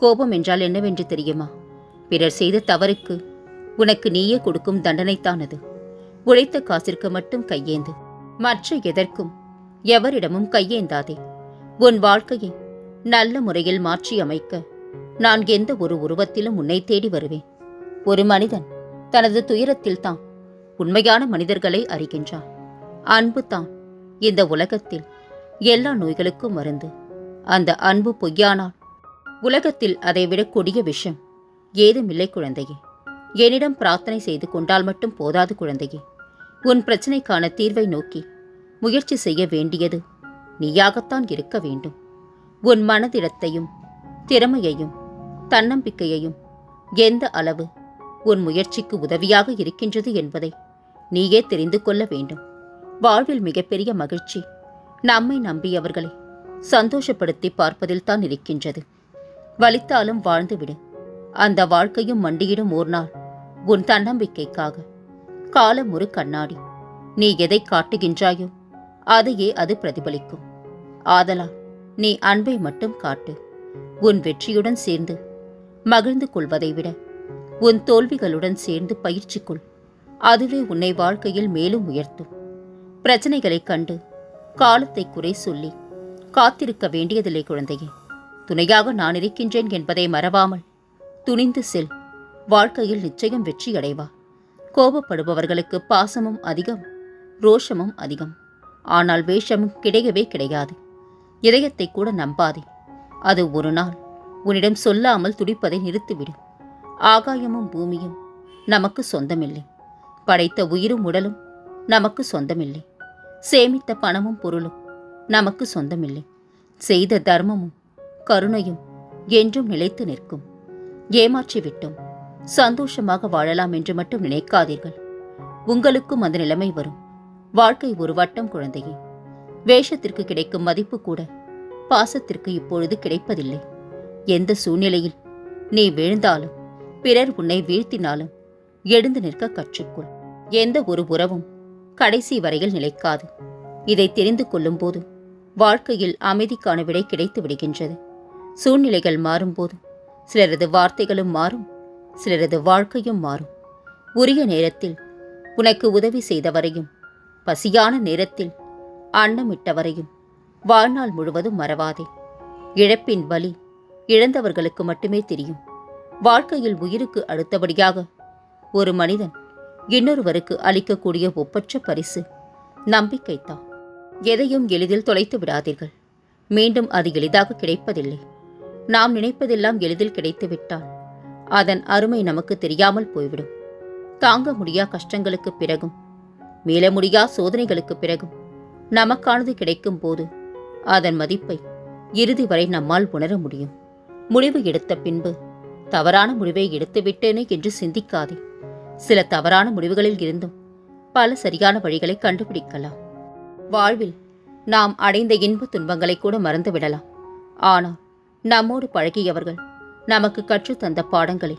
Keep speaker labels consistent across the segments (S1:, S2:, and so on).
S1: கோபம் என்றால் என்னவென்று தெரியுமா? பிறர் செய்த தவறுக்கு உனக்கு நீயே கொடுக்கும் தண்டனைத்தான் அது உழைத்த காசிற்கு மட்டும் கையேந்து மற்ற எதற்கும் எவரிடமும் கையேந்தாதே. உன் வாழ்க்கையை நல்ல முறையில் மாற்றி அமைக்க நான் எந்த ஒரு உருவத்திலும் உன்னை தேடி வருவேன். ஒரு மனிதன் தனது துயரத்தில் தான் உண்மையான மனிதர்களை அறிகின்றான். அன்பு தான் இந்த உலகத்தில் எல்லா நோய்களுக்கும் மருந்து. அந்த அன்பு பொய்யானால் உலகத்தில் அதைவிட கொடிய விஷம். ஏதுமில்லை குழந்தையே. என்னிடம் பிரார்த்தனை செய்து கொண்டால் மட்டும் போதாது குழந்தையே. உன் பிரச்சனைக்கான தீர்வை நோக்கி முயற்சி செய்ய வேண்டியது நீயாகத்தான் இருக்க வேண்டும். உன் மனதிடத்தையும் திறமையையும் தன்னம்பிக்கையையும் எந்த அளவு உன் முயற்சிக்கு உதவியாக இருக்கின்றது என்பதை நீயே தெரிந்து கொள்ள வேண்டும். வாழ்வில் மிகப்பெரிய மகிழ்ச்சி நம்மை நம்பியவர்களை சந்தோஷப்படுத்தி பார்ப்பதில் தான் இருக்கின்றது. வலித்தாலும் வாழ்ந்துவிடு. அந்த வாழ்க்கையும் மண்டியிடும் ஓர் நாள் உன் தன்னம்பிக்கைக்காக. காலம் ஒரு கண்ணாடி. நீ எதை காட்டுகின்றாயோ அதையே அது பிரதிபலிக்கும். ஆதலால் நீ அன்பை மட்டும் காட்டு. உன் வெற்றியுடன் சேர்ந்து மகிழ்ந்து கொள்வதை விட உன் தோல்விகளுடன் சேர்ந்து பயிற்சி கொள். அதுவே உன்னை வாழ்க்கையில் மேலும் உயர்த்தும். பிரச்சனைகளைக் கண்டு காலத்தை குறை சொல்லி காத்திருக்க வேண்டியதில்லை குழந்தையே. துணையாக நான் இருக்கின்றேன் என்பதை மறவாமல் துணிந்து செல். வாழ்க்கையில் நிச்சயம் வெற்றி அடைவா கோபப்படுபவர்களுக்கு பாசமும் அதிகம் ரோஷமும் அதிகம். ஆனால் வேஷமும் கிடையவே கிடையாது. இதயத்தை கூட நம்பாதே. அது ஒரு நாள் உன்னிடம் சொல்லாமல் துடிப்பதை நிறுத்திவிடும் ஆகாயமும் பூமியும் நமக்கு சொந்தமில்லை. படைத்த உயிரும் உடலும் நமக்கு சொந்தமில்லை. சேமித்த பணமும் பொருளும் நமக்கு சொந்தமில்லை. செய்த தர்மமும் கருணையும் என்றும் நிலைத்து நிற்கும். ஏமாற்றிவிட்டும். சந்தோஷமாக வாழலாம் என்று மட்டும் நினைக்காதீர்கள். உங்களுக்கும் அந்த நிலைமை வரும். வாழ்க்கை ஒரு வட்டம் குழந்தையே. வேஷத்திற்கு கிடைக்கும் மதிப்பு கூட பாசத்திற்கு இப்பொழுது கிடைப்பதில்லை. எந்த சூழ்நிலையில் நீ வீழ்ந்தாலும் பிறர் உன்னை வீழ்த்தினாலும் எழுந்து நிற்க கற்றுக்கொள். எந்த ஒரு உறவும் கடைசி வரையில் நிலைக்காது. இதை தெரிந்து கொள்ளும்போது வாழ்க்கையில் அமைதிக்கான விடை கிடைத்து விடுகின்றது. சூழ்நிலைகள் மாறும்போது சிலரது வார்த்தைகளும் மாறும் சிலரது வாழ்க்கையும் மாறும். உரிய நேரத்தில் உனக்கு உதவி செய்தவரையும் பசியான நேரத்தில் அன்னமிட்டவரையும் வாழ்நாள் முழுவதும் மறவாதே. இழப்பின் வலி இழந்தவர்களுக்கு மட்டுமே தெரியும். வாழ்க்கையில் உயிருக்கு அடுத்தபடியாக ஒரு மனிதன் இன்னொருவருக்கு அளிக்கக்கூடிய ஒப்பற்ற பரிசு நம்பிக்கைத்தான் எதையும் எளிதில் தொலைத்து விடாதீர்கள். மீண்டும் அது எளிதாக கிடைப்பதில்லை. நாம் நினைப்பதெல்லாம் எளிதில் கிடைத்துவிட்டால். அதன் அருமை நமக்கு தெரியாமல் போய்விடும். தாங்க முடியா கஷ்டங்களுக்கு பிறகும். மீள முடியா சோதனைகளுக்கு பிறகும். நமக்கானது கிடைக்கும் போது அதன் மதிப்பை இறுதி வரை நம்மால் உணர முடியும். முடிவு எடுத்த பின்பு தவறான முடிவை எடுத்துவிட்டேனே என்று சிந்திக்காதே. சில தவறான முடிவுகளில் இருந்தும் பல சரியான வழிகளை கண்டுபிடிக்கலாம். வாழ்வில் நாம் அடைந்த இன்ப துன்பங்களை கூட மறந்து விடலாம் ஆனால் நம்மோடு பழகியவர்கள் நமக்கு கற்றுத்தந்த பாடங்களை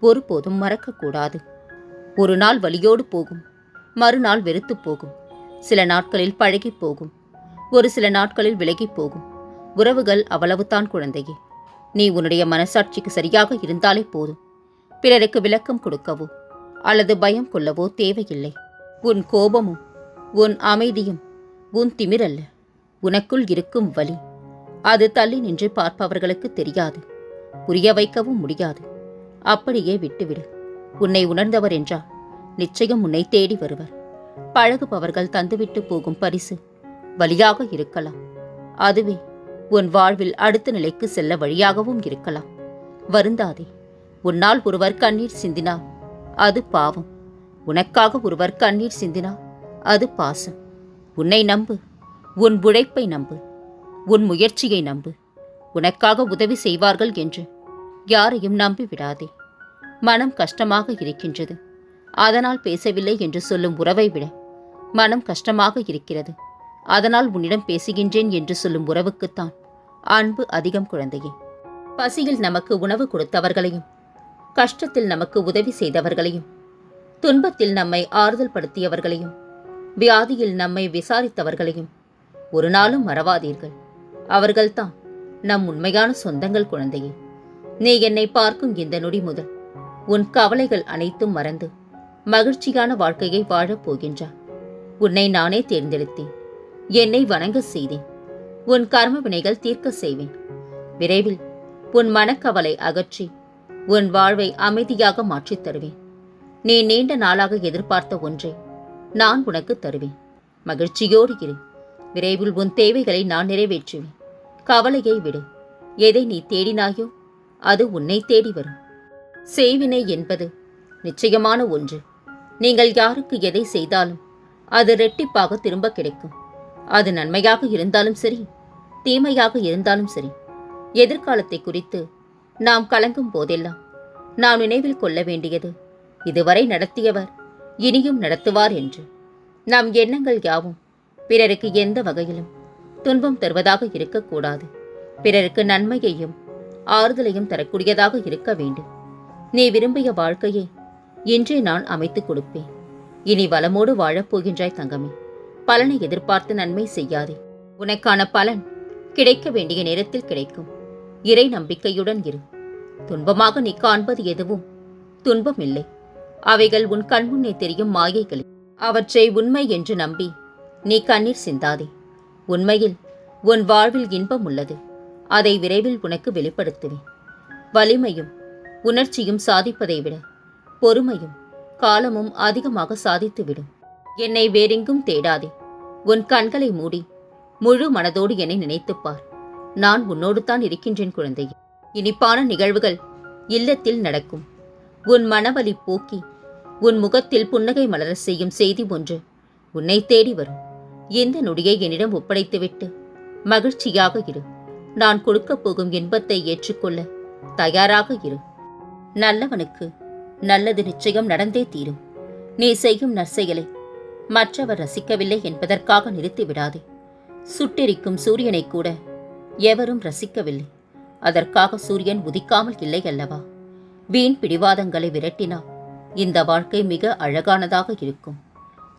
S1: ஒருபோதும் மறக்கக்கூடாது. ஒரு நாள் வலியோடு போகும் மறுநாள் வெறுத்துப் போகும் சில நாட்களில் பழகிப் போகும் ஒரு சில நாட்களில் விலகிப் போகும். உறவுகள் அவ்வளவுதான் குழந்தையே. நீ உன்னுடைய மனசாட்சிக்கு சரியாக இருந்தாலே போதும். பிறருக்கு விளக்கம் கொடுக்கவோ அல்லது பயம் கொள்ளவோ தேவையில்லை. உன் கோபமும் உன் அமைதியும் உன் திமிரல்ல. உனக்குள் இருக்கும் வலி அது தள்ளி நின்று பார்ப்பவர்களுக்கு தெரியாது. புரிய வைக்கவும் முடியாது. அப்படியே விட்டுவிடு. உன்னை உணர்ந்தவர் என்றால் நிச்சயம் உன்னை தேடி வருவர். பழகுபவர்கள் தந்துவிட்டு போகும் பரிசு வழியாக இருக்கலாம். அதுவே உன் வாழ்வில் அடுத்த நிலைக்கு செல்ல வழியாகவும் இருக்கலாம். வருந்தாதே உன்னால் ஒருவர் கண்ணீர் சிந்தினார் அது பாவம். உனக்காக ஒருவர் கண்ணீர் சிந்தினார் அது பாசம். உன்னை நம்பு உன் உழைப்பை நம்பு. உன் முயற்சியை நம்பு. உனக்காக உதவி செய்வார்கள் என்று யாரையும் நம்பி விடாதே மனம் கஷ்டமாக இருக்கின்றது. அதனால் பேசவில்லை என்று சொல்லும் உறவை விட மனம் கஷ்டமாக இருக்கிறது. அதனால் உன்னிடம் பேசுகின்றேன் என்று சொல்லும் உறவுக்குத்தான் அன்பு அதிகம் குழந்தையே. பசியில் நமக்கு உணவு கொடுத்தவர்களையும் கஷ்டத்தில் நமக்கு உதவி செய்தவர்களையும் துன்பத்தில் நம்மை ஆறுதல் படுத்தியவர்களையும் வியாதியில் நம்மை விசாரித்தவர்களையும் ஒரு நாளும் மறவாதீர்கள். அவர்கள்தான் நம் உண்மையான சொந்தங்கள் குழந்தையே. நீ என்னை பார்க்கும் இந்த நொடி முதல் உன் கவலைகள் அனைத்தும் மறந்து மகிழ்ச்சியான வாழ்க்கையை வாழப் போகின்றாய். உன்னை நானே தேர்ந்தெடுத்தேன். என்னை வணங்க செய்தேன். உன் கர்ம வினைகள் தீர்க்க செய்வேன். விரைவில் உன் மனக்கவலை அகற்றி உன் வாழ்வை அமைதியாக மாற்றித் தருவேன். நீ நீண்ட நாளாக எதிர்பார்த்த ஒன்றை நான் உனக்கு தருவேன். மகிழ்ச்சியோடு இரு. விரைவில் உன் தேவைகளை நான் நிறைவேற்றுவேன். கவலையை விடு. எதை நீ தேடினாயோ அது உன்னை தேடி வரும். செய்வினை என்பது நிச்சயமான ஒன்று. நீங்கள் யாருக்கு எதை செய்தாலும் அது ரெட்டிப்பாக திரும்ப கிடைக்கும். அது நன்மையாக இருந்தாலும் சரி தீமையாக இருந்தாலும் சரி. எதிர்காலத்தை குறித்து நாம் கலங்கும் போதெல்லாம் நாம் நினைவில் கொள்ள வேண்டியது இதுவரை நடத்தியவர் இனியும் நடத்துவார் என்று. நம் எண்ணங்கள் யாவும் பிறருக்கு எந்த வகையிலும் துன்பம் தருவதாக இருக்கக்கூடாது. பிறருக்கு நன்மையையும் ஆறுதலையும் தரக்கூடியதாக இருக்க வேண்டும். நீ விரும்பிய வாழ்க்கையை இன்றே நான் அமைத்துக் கொடுப்பேன். இனி வளமோடு வாழப் போகின்றாய் தங்கமே. பலனை எதிர்பார்த்து நன்மை செய்யாதே. உனக்கான பலன் கிடைக்க வேண்டிய நேரத்தில் கிடைக்கும். இறை நம்பிக்கையுடன் இரு. துன்பமாக நீ காண்பது எதுவும் துன்பம் இல்லை அவைகள் உன் கண்முன்னே தெரியும் மாயைகளே. அவற்றை உண்மை என்று நம்பி நீ கண்ணீர் சிந்தாதே. உண்மையில் உன் வாழ்வில் இன்பம் உள்ளது. அதை விரைவில் உனக்கு வெளிப்படுத்துவேன். வலிமையும் உணர்ச்சியும் சாதிப்பதை விட பொறுமையும் காலமும் அதிகமாக சாதித்துவிடும். என்னை வேறெங்கும் தேடாதே. உன் கண்களை மூடி முழு மனதோடு என்னை நினைத்துப் பார். நான் உன்னோடு தான் இருக்கின்றேன் குழந்தை இனிப்பான நிகழ்வுகள் இல்லத்தில் நடக்கும். உன் மனவலி போக்கி உன் முகத்தில் புன்னகை மலர செய்யும் செய்தி ஒன்று உன்னை தேடி வரும். இந்த நொடியை என்னிடம் ஒப்படைத்துவிட்டு மகிழ்ச்சியாக இரு. நான் கொடுக்கப் போகும் இன்பத்தை ஏற்றுக்கொள்ள தயாராக இரு. நல்லவனுக்கு நல்லது நிச்சயம் நடந்தே தீரும். நீ செய்யும் நற்செயலை மற்றவர் ரசிக்கவில்லை என்பதற்காக நிறுத்திவிடாதே சுட்டெரிக்கும் சூரியனை கூட எவரும் ரசிக்கவில்லை. அதற்காக சூரியன் உதிக்காமல் இல்லை அல்லவா? வீண் பிடிவாதங்களை விரட்டினால் இந்த வாழ்க்கை மிக அழகானதாக இருக்கும்.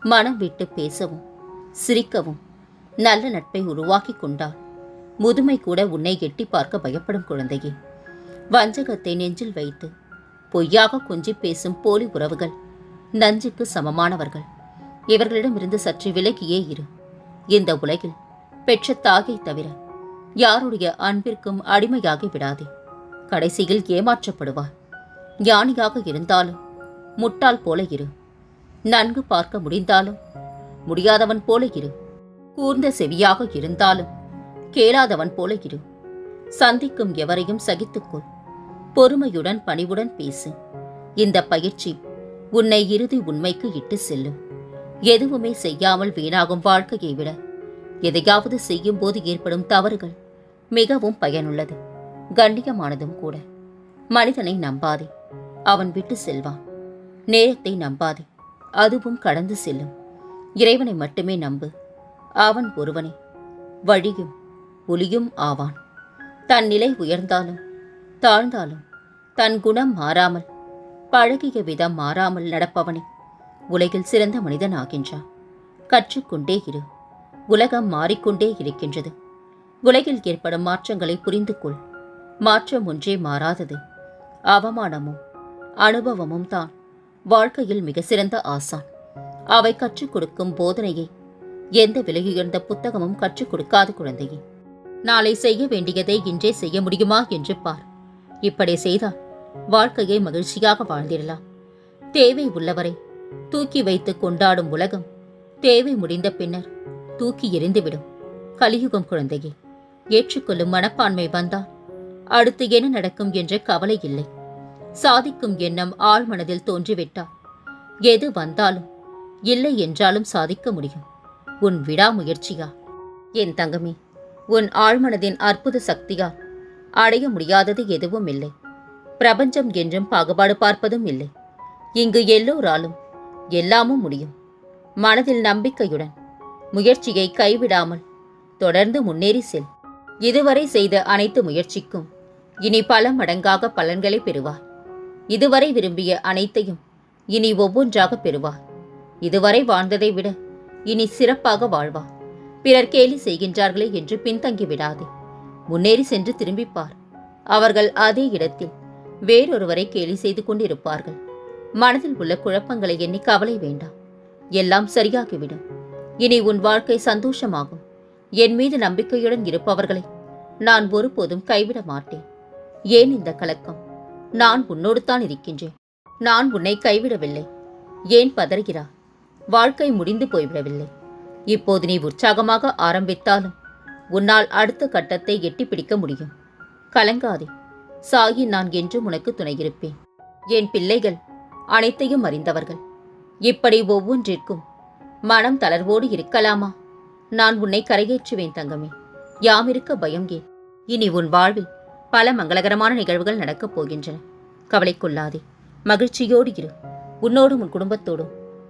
S1: மனம் விட்டு பேசவும். சிரிக்கவும். நல்ல நட்பை உருவாக்கி கொண்டால் முதுமை கூட உன்னை எட்டி பார்க்க பயப்படும் குழந்தையே. வஞ்சகத்தை நெஞ்சில் வைத்து பொய்யாக கொஞ்சி பேசும் போலி உறவுகள் நஞ்சுக்கு சமமானவர்கள். இவர்களிடமிருந்து சற்று விலகியே இரு. இந்த உலகில் பெற்ற தாகை தவிர யாருடைய அன்பிற்கும் அடிமையாகி விடாதே. கடைசியில் ஏமாற்றப்படுவார் ஞானியாக இருந்தாலும் முட்டாள் போல இரு. நன்கு பார்க்க முடிந்தாலும் முடியாதவன் போல இரு. கூர்ந்த செவியாக இருந்தாலும் கேளாதவன் போல இரு. சந்திக்கும் எவரையும் சகித்துக்கொள். பொறுமையுடன் பணிவுடன் பேசு. இந்த பயிற்சி உன்னை இறுதி உண்மைக்கு இட்டு செல்லும். எதுவுமே செய்யாமல் வீணாகும் வாழ்க்கையை விட எதையாவது செய்யும் போது ஏற்படும் தவறுகள் மிகவும் பயனுள்ளது. கண்ணியமானதும் கூட. மனிதனை நம்பாதே. அவன் விட்டு செல்வான். நேரத்தை நம்பாதே. அதுவும் கடந்து செல்லும். இறைவனை மட்டுமே நம்பு. அவன் ஒருவனே. வழியும் ஒளியும் ஆவான். தன் நிலை உயர்ந்தாலும் தாழ்ந்தாலும் தன் குணம் மாறாமல் பழகிய விதம் மாறாமல் நடப்பவனே. உலகில் சிறந்த மனிதன் ஆகின்றான் கற்றுக்கொண்டே இரு. உலகம் மாறிக்கொண்டே இருக்கின்றது. உலகில் ஏற்படும் மாற்றங்களை புரிந்து கொள். மாற்றம் ஒன்றே மாறாதது. அவமானமும் அனுபவமும் தான் வாழ்க்கையில் மிக சிறந்த ஆசான். அவை கற்றுக் கொடுக்கும் போதனையை. எந்த விலையுயர்ந்த புத்தகமும் கற்றுக் கொடுக்காது குழந்தையே. நாளை செய்ய வேண்டியதை இன்றே செய்ய முடியுமா என்று பார். இப்படி செய்தால் வாழ்க்கையை மகிழ்ச்சியாக வாழ்ந்திடலாம். தேவை உள்ளவரை தூக்கி வைத்து கொண்டாடும் உலகம் தேவை முடிந்த பின்னர் தூக்கி எறிந்துவிடும். கலியுகம் குழந்தையே ஏற்றுக்கொள்ளும் மனப்பான்மை வந்தால் அடுத்து என்ன நடக்கும் என்ற கவலை இல்லை. சாதிக்கும் எண்ணம் ஆழ்மனதில் தோன்றிவிட்டால் எது வந்தாலும் இல்லை என்றாலும் சாதிக்க முடியும். உன் விடாமுயற்சியா? என் தங்கமே உன் ஆழ்மனதின் அற்புத சக்தியால் அடைய முடியாதது எதுவும் இல்லை. பிரபஞ்சம் என்றும் பாகுபாடு பார்ப்பதும் இல்லை. இங்கு எல்லோராலும் எல்லாமும் முடியும். மனதில் நம்பிக்கையுடன் முயற்சியை கைவிடாமல் தொடர்ந்து முன்னேறி செல். இதுவரை செய்த அனைத்து முயற்சிக்கும் இனி பல மடங்காக பலன்களை பெறுவார். இதுவரை விரும்பிய அனைத்தையும் இனி ஒவ்வொன்றாக பெறுவார். இதுவரை வாழ்ந்ததை விட இனி சிறப்பாக வாழ்வா. பிறர் கேலி செய்கின்றார்களே என்று பின்தங்கி விடாதே முன்னேறி சென்று திரும்பிப் பார் அவர்கள் அதே இடத்தில் வேறொருவரை கேலி செய்து கொண்டிருப்பார்கள். மனதில் உள்ள குழப்பங்களை எண்ணி கவலை வேண்டாம். எல்லாம் சரியாகிவிடும். இனி உன் வாழ்க்கை சந்தோஷமாகும். என் மீது நம்பிக்கையுடன் இருப்பவர்களை நான் ஒருபோதும் கைவிட மாட்டேன். ஏன் இந்த கலக்கம்? நான் உன்னோடு தான் இருக்கின்றேன். நான் உன்னை கைவிடவில்லை. ஏன் பதறுகிறாய்? வாழ்க்கை முடிந்து போய்விடவில்லை. இப்போது நீ உற்சாகமாக ஆரம்பித்தாலும் உன்னால் அடுத்த கட்டத்தை எட்டிப்பிடிக்க முடியும். கலங்காதே. சாகி நான் என்றும் உனக்கு துணையிருப்பேன். என் பிள்ளைகள் அனைத்தையும் அறிந்தவர்கள். இப்படி ஒவ்வொன்றிற்கும் மனம் தளர்வோடு இருக்கலாமா? நான் உன்னை கரையேற்றுவேன் தங்கமே. யாமிருக்க பயம் ஏன்? இனி உன் வாழ்வில் பல மங்களகரமான நிகழ்வுகள் நடக்கப் போகின்றன. கவலைக்கொள்ளாதே மகிழ்ச்சியோடு இரு. உன்னோடும் உன் குடும்பத்தோடும்